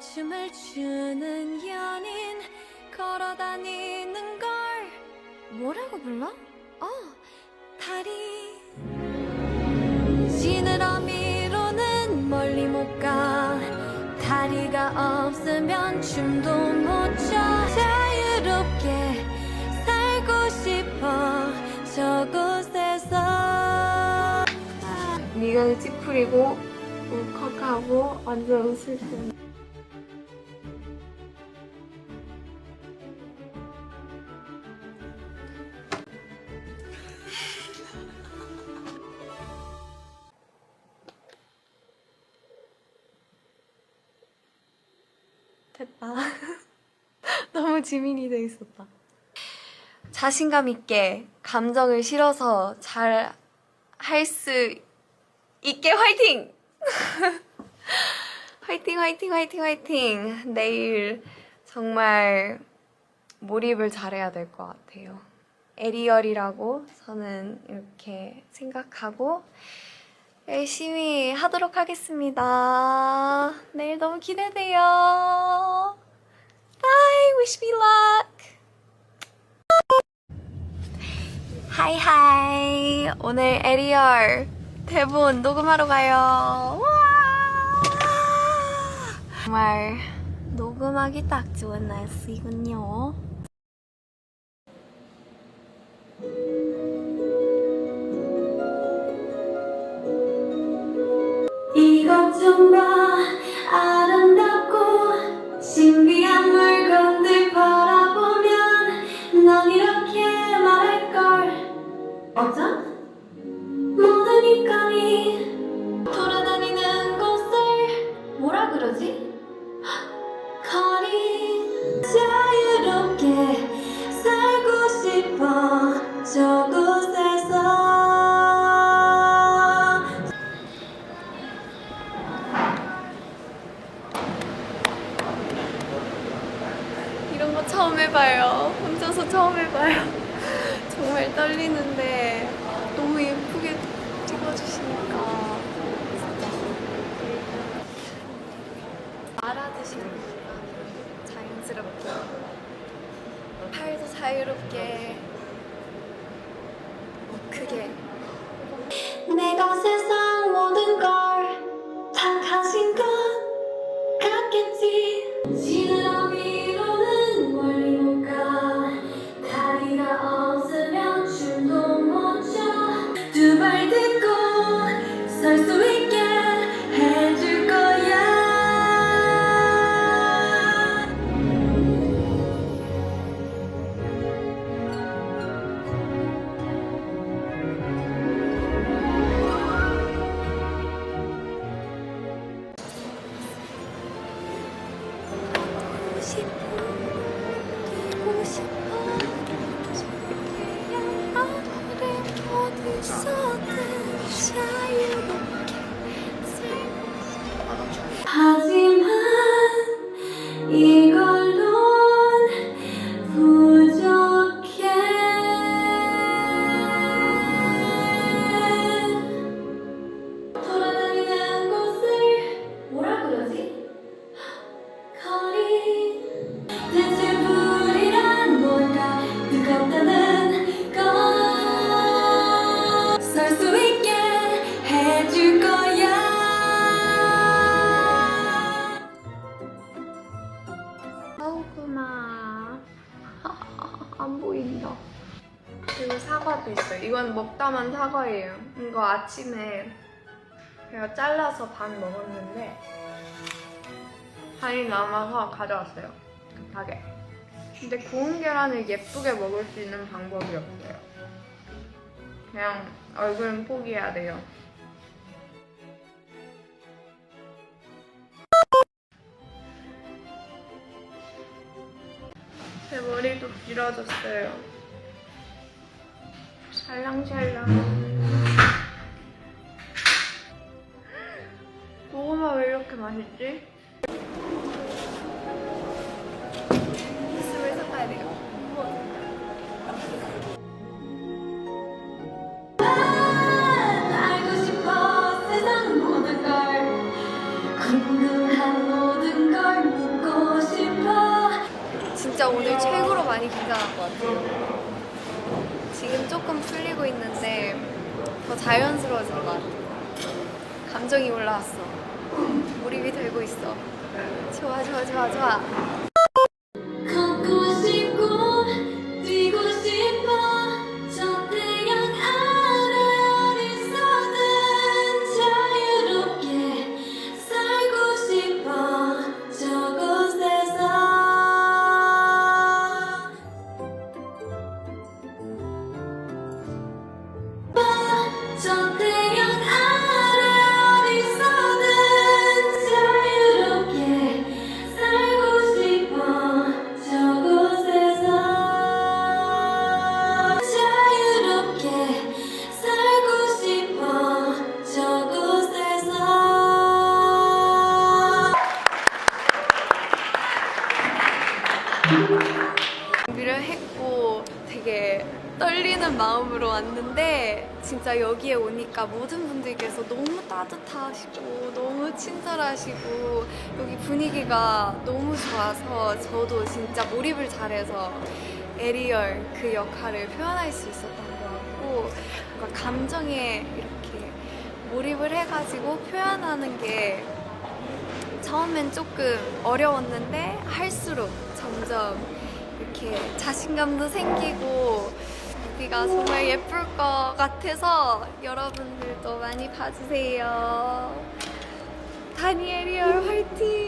춤을 추는 연인 걸어다니는 걸. 뭐라고 불러? 어 다리. 지느러미로는 멀리 못 가. 다리가 없으면 춤도 못 춰. 자유롭게 살고 싶어. 저곳에서. 네가 찌푸리고 울컥하고 완전 웃을 때 됐다. 너무 지민이 돼 있었다. 자신감 있게 감정을 실어서 잘 할 수 있게 화이팅! 화이팅, 화이팅, 화이팅, 화이팅! 내일 정말 몰입을 잘해야 될 것 같아요. 에리얼이라고 저는 이렇게 생각하고 열심히 하도록 하겠습니다. 내일 너무 기대돼요. 하이 하이. 오늘 에리얼 대본 녹음하러 가요. 정말 녹음하기 딱 좋은 날씨군요. 인간이 돌아다니는 곳을 뭐라 그러지? 거리 자유롭게 살고 싶어 저곳에서 이런 거 처음 해봐요. 혼자서 처음 해봐요. 정말 떨리는데 너무 예쁘 진짜 말아주시니까 자연스럽게 팔도 자유롭게 크게. 내가 세상 모든 걸 다 가진 것 같겠지 아우구나 안 보인다. 그리고 사과도 있어요. 이건 먹다만 사과예요. 이거 아침에 제가 잘라서 반 먹었는데 반이 남아서 가져왔어요. 급하게 근데 구운 계란을 예쁘게 먹을 수 있는 방법이 없어요. 그냥 얼굴은 포기해야 돼요 길어졌어요. 샬랑샬랑. 고구마 왜 이렇게 맛있지? 최고로 많이 긴장한 것 같아요. 지금 조금 풀리고 있는데 더 자연스러워진 것 같아요. 감정이 올라왔어. 몰입이 되고 있어. 좋아, 좋아, 좋아, 좋아. 마음으로 왔는데 진짜 여기에 오니까 모든 분들께서 너무 따뜻하시고 너무 친절하시고 여기 분위기가 너무 좋아서 저도 진짜 몰입을 잘해서 에리얼 그 역할을 표현할 수 있었던 것 같고 뭔가 감정에 이렇게 몰입을 해가지고 표현하는 게 처음엔 조금 어려웠는데 할수록 점점 이렇게 자신감도 생기고 여기가 정말 예쁠 것 같아서 여러분들도 많이 봐주세요. 다니엘이얼 화이팅!